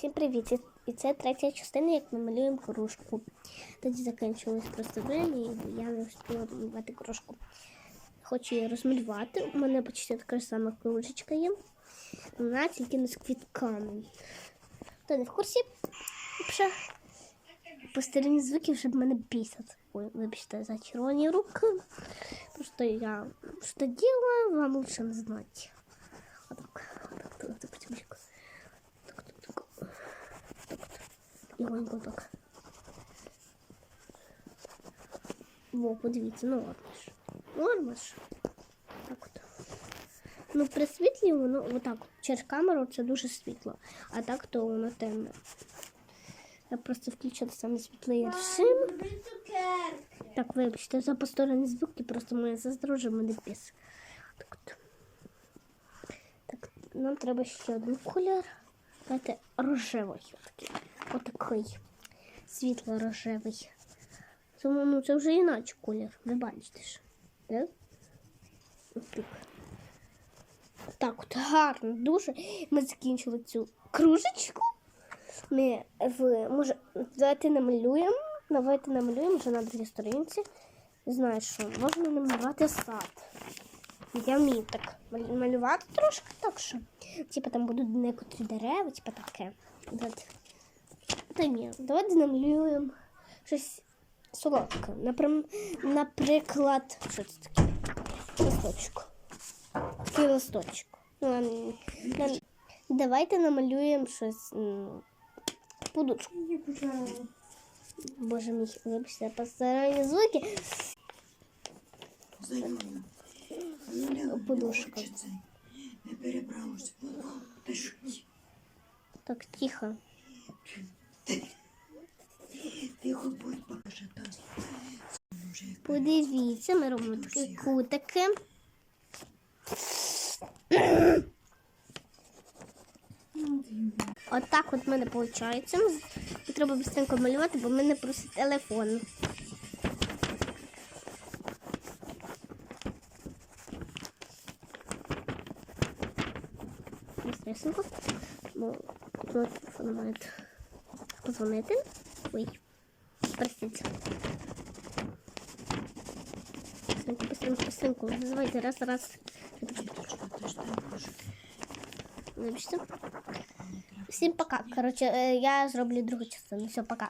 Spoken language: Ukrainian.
Всім привіт! І- це третя частина, як ми малюємо кружку. Тоді закінчилось просто і я не встигла малювати кружку. Хочу її розмалювати. У мене почти така сама кружечка є. Вона тільки не з квітками. Хто не в курсі? Посторонні звуки вже в мене бісять. Ой, вибачте за червоні руки. Просто я что делаю, вам лучше не знать. Вот так. Вот так, так, так, потихонечку. Так, так, так. Так, так. Легонько так. Во, подивіться, ну ладно ж. Норма ж. Так от. Ну, при світлі воно отак. от. Через камеру це дуже світло. А так то воно темне. Я просто включила саме світлий режим. Так, вибачте, за посторонні звуки, просто моя сестра вже мене піс. Так, от. так, нам треба ще один колір. Давайте рожевий. Отакий. Отакий. Світло-рожевий. Тому ну, це вже іначе колір. Ви бачите ж. Так? Так. От гарно, дуже. Ми закінчили цю кружечку. Ми в може давайте намалюємо. Давайте намалюємо вже на другій сторінці. Знаю, що можна намалювати сад. Я вмію так малювати трошки так що. Типа там будуть некоторі дерева, типа таке. Давайте. Та ні, давайте намалюємо щось солодке. Напрям... Наприклад, що це таке? Листочок. Такий листочок. Ну, а, м, нам- Давайте намалюємо щось. м, Подушку. Боже мій, вибачте, посторонні звуки. Подушка. Не перебралося. Ти що? Так, тихо. Тихо будь покаже там. Подивіться, ми робимо такі кутики. Отак от в мене виходить. І треба швидко малювати, бо в мене просить телефон. Бо телефон має позвонити. Ой, простите. Быстренько, быстренько, быстренько. Вызывайте раз, раз. Всім пока. Коротше, е, я зроблю другу частину. Все, пока.